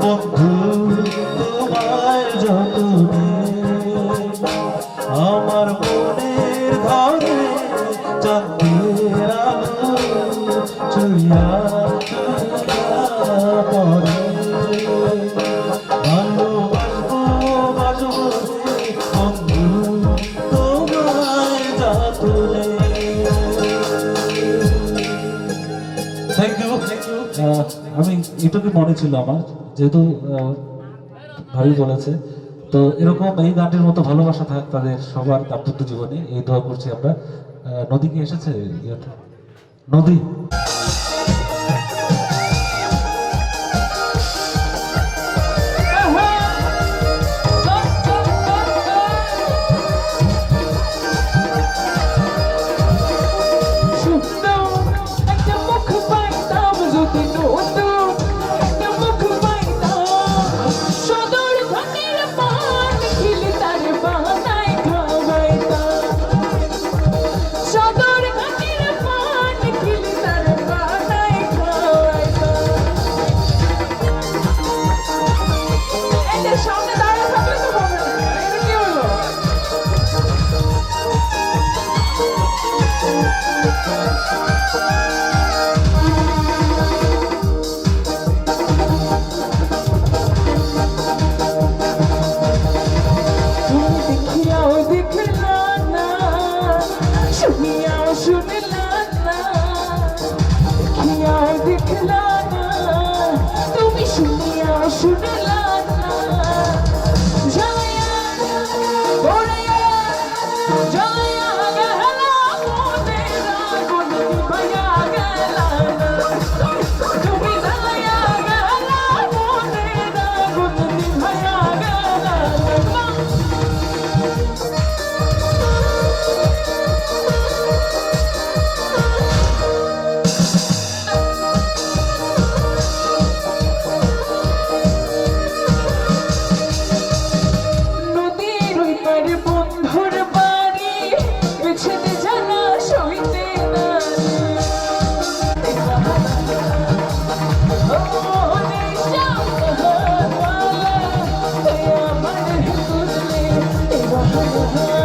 বন্ধু তোমার যত থেকে মনে ছিল আমার যেহেতু ভাবি বলেছে। তো এরকম এই গানটির মতো ভালোবাসা থাক তাদের সবার দাম্পত্য জীবনে এই দোয়া করছি আমরা। নদী কি এসেছে? নদী। Oh, no. Oh,